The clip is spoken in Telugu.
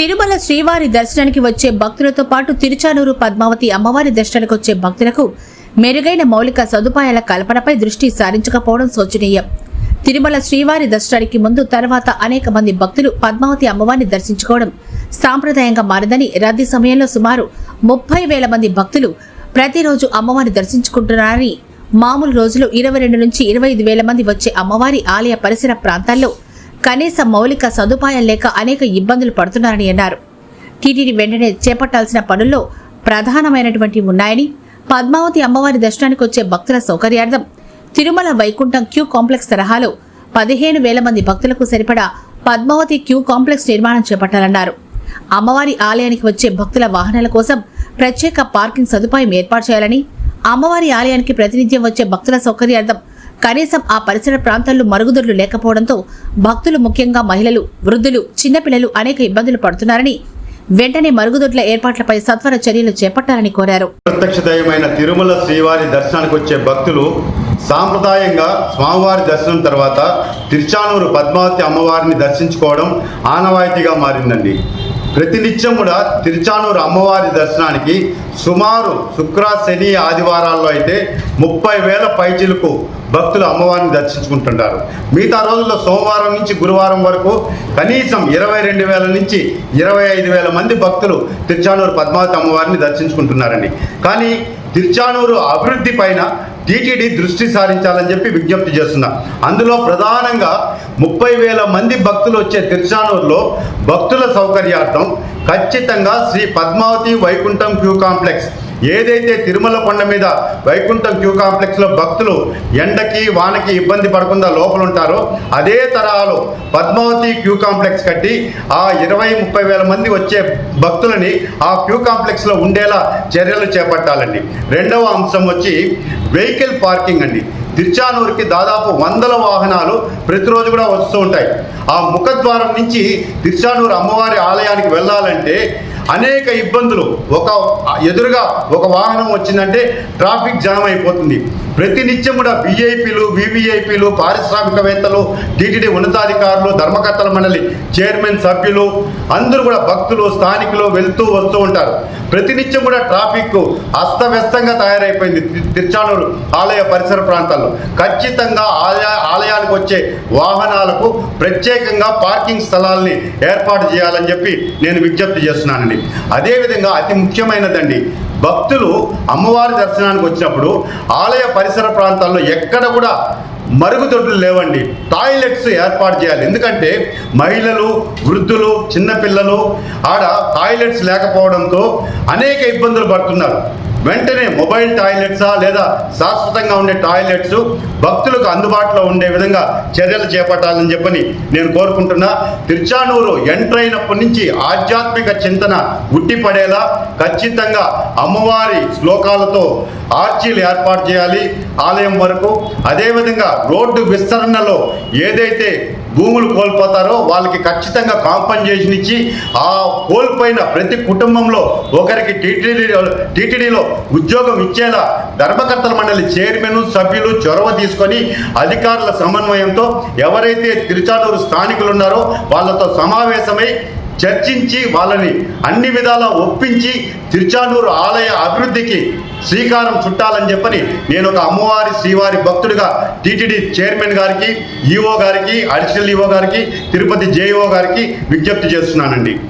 తిరుమల శ్రీవారి దర్శనానికి వచ్చే భక్తులతో పాటు తిరుచానూరు పద్మావతి అమ్మవారి దర్శనానికి వచ్చే భక్తులకు మెరుగైన మౌలిక సదుపాయాల కల్పనపై దృష్టి సారించకపోవడం శోచనీయం. తిరుమల శ్రీవారి దర్శనానికి ముందు తర్వాత అనేక మంది భక్తులు పద్మావతి అమ్మవారిని దర్శించుకోవడం సాంప్రదాయంగా మారిందని రద్దీ సమయంలో సుమారు ముప్పై వేల మంది భక్తులు ప్రతిరోజు అమ్మవారిని దర్శించుకుంటున్నారని మామూలు రోజులు ఇరవై రెండు నుంచి ఇరవై ఐదు వేల మంది వచ్చే అమ్మవారి ఆలయ పరిసర ప్రాంతాల్లో కనీస మౌలిక సదుపాయం లేక అనేక ఇబ్బందులు పడుతున్నారని అన్నారు. టీటీడీ వెంటనే చేపట్టాల్సిన పనుల్లో ప్రధానమైనటువంటి ఉన్నాయని పద్మావతి అమ్మవారి దర్శనానికి వచ్చే భక్తుల సౌకర్యార్థం తిరుమల వైకుంఠం క్యూ కాంప్లెక్స్ తరహాలో పదిహేను వేల మంది భక్తులకు సరిపడా పద్మావతి క్యూ కాంప్లెక్స్ నిర్మాణం చేపట్టాలన్నారు. అమ్మవారి ఆలయానికి వచ్చే భక్తుల వాహనాల కోసం ప్రత్యేక పార్కింగ్ సదుపాయం ఏర్పాటు చేయాలని అమ్మవారి ఆలయానికి ప్రతినిత్యం వచ్చే భక్తుల సౌకర్యార్థం కనీసం ఆ పరిసర ప్రాంతాల్లో మరుగుదొడ్లు లేకపోవడంతో భక్తులు ముఖ్యంగా మహిళలు వృద్ధులు చిన్నపిల్లలు అనేక ఇబ్బందులు పడుతున్నారని వెంటనే మరుగుదొడ్ల ఏర్పాట్లపై సత్వర చర్యలు చేపట్టాలని కోరారు. ప్రత్యక్ష దైవమైన తిరుమల శ్రీవారి దర్శనానికి వచ్చే భక్తులు సాంప్రదాయంగా స్వామివారి దర్శనం తర్వాత తిరుచానూరు పద్మావతి అమ్మవారిని దర్శించుకోవడం ఆనవాయితీగా మారిందండి. ప్రతినిత్యం కూడా తిరుచానూరు అమ్మవారి దర్శనానికి సుమారు శుక్ర శని ఆదివారాల్లో అయితే ముప్పై వేల పైచిలకు భక్తులు అమ్మవారిని దర్శించుకుంటుంటారు. మిగతా రోజుల్లో సోమవారం నుంచి గురువారం వరకు కనీసం ఇరవై రెండు వేల నుంచి ఇరవై ఐదు వేల మంది భక్తులు తిరుచానూరు పద్మావతి అమ్మవారిని దర్శించుకుంటున్నారండి. కానీ తిరుచానూరు అభివృద్ధి పైన టీటీడీ దృష్టి సారించాలని చెప్పి విజ్ఞప్తి చేస్తున్నా. అందులో ప్రధానంగా ముప్పై వేల మంది భక్తులు వచ్చే తిరుచానూరులో భక్తుల సౌకర్యార్థం ఖచ్చితంగా శ్రీ పద్మావతి వైకుంఠం క్యూ కాంప్లెక్స్. ఏదైతే తిరుమల కొండ మీద వైకుంఠం క్యూ కాంప్లెక్స్లో భక్తులు ఎండకి వానకి ఇబ్బంది పడకుండా లోపల ఉంటారో అదే తరహాలో పద్మావతి క్యూ కాంప్లెక్స్ కట్టి ఆ ఇరవై ముప్పై వేల మంది వచ్చే భక్తులని ఆ క్యూ కాంప్లెక్స్లో ఉండేలా చర్యలు చేపట్టాలండి. రెండవ అంశం వచ్చి వెహికల్ పార్కింగ్ అండి. తిరుచానూరుకి దాదాపు వందల వాహనాలు ప్రతిరోజు కూడా వస్తూ ఉంటాయి. ఆ ముఖద్వారం నుంచి తిరుచానూరు అమ్మవారి ఆలయానికి వెళ్ళాలంటే అనేక ఇబ్బందులు. ఒక ఎదురుగా ఒక వాహనం వచ్చిందంటే ట్రాఫిక్ జామ్ అయిపోతుంది ప్రతినిత్యం కూడా బీఐపీలు వివిఐపీలు పారిశ్రామికవేత్తలు టీటీడీ ఉన్నతాధికారులు ధర్మకర్తల మండలి చైర్మన్ సభ్యులు అందరూ కూడా భక్తులు స్థానికులు వెళ్తూ వస్తూ ఉంటారు. ప్రతినిత్యం కూడా ట్రాఫిక్ అస్తవ్యస్తంగా తయారైపోయింది తిరుచానూరు ఆలయ పరిసర ప్రాంతాల్లో. ఖచ్చితంగా ఆలయ ఆలయానికి వచ్చే వాహనాలకు ప్రత్యేకంగా పార్కింగ్ స్థలాల్ని ఏర్పాటు చేయాలని చెప్పి నేను విజ్ఞప్తి చేస్తున్నానండి. అదేవిధంగా అతి ముఖ్యమైనదండి భక్తులు అమ్మవారి దర్శనానికి వచ్చినప్పుడు ఆలయ పరిసర ప్రాంతాల్లో ఎక్కడ కూడా మరుగుదొడ్లు లేవండి. టాయిలెట్స్ ఏర్పాటు చేయాలి. ఎందుకంటే మహిళలు వృద్ధులు చిన్నపిల్లలు ఆడ టాయిలెట్స్ లేకపోవడంతో అనేక ఇబ్బందులు పడుతున్నారు. వెంటనే మొబైల్ టాయిలెట్సా లేదా శాశ్వతంగా ఉండే టాయిలెట్స్ భక్తులకు అందుబాటులో ఉండే విధంగా చర్యలు చేపట్టాలని చెప్పని నేను కోరుకుంటున్నా. తిరుచానూరు ఎంటర్ అయినప్పటి నుంచి ఆధ్యాత్మిక చింతన ఉట్టిపడేలా ఖచ్చితంగా అమ్మవారి శ్లోకాలతో ఆర్చీలు ఏర్పాటు చేయాలి ఆలయం వరకు. అదేవిధంగా రోడ్డు విస్తరణలో ఏదైతే భూములు కోల్పోతారో వాళ్ళకి ఖచ్చితంగా కాంపన్సేషన్ ఇచ్చి ఆ కోల్పోయిన ప్రతి కుటుంబంలో ఒకరికి టీటీడీ టీటీడీలో ఉద్యోగం ఇచ్చేలా ధర్మకర్తల మండలి చైర్మన్ సభ్యులు చొరవ తీసుకొని అధికారుల సమన్వయంతో ఎవరైతే తిరుచానూరు స్థానికులు ఉన్నారో వాళ్ళతో సమావేశమై చర్చించి వాళ్ళని అన్ని విధాలా ఒప్పించి తిరుచానూరు ఆలయ అభివృద్ధికి శ్రీకారం చుట్టాలని చెప్పని నేను ఒక అమ్మవారి శ్రీవారి భక్తుడిగా టీటీడీ చైర్మన్ గారికి ఈఓ గారికి అడిషనల్ ఈఓ గారికి తిరుపతి జేఈఓ గారికి విజ్ఞప్తి చేస్తున్నానండి.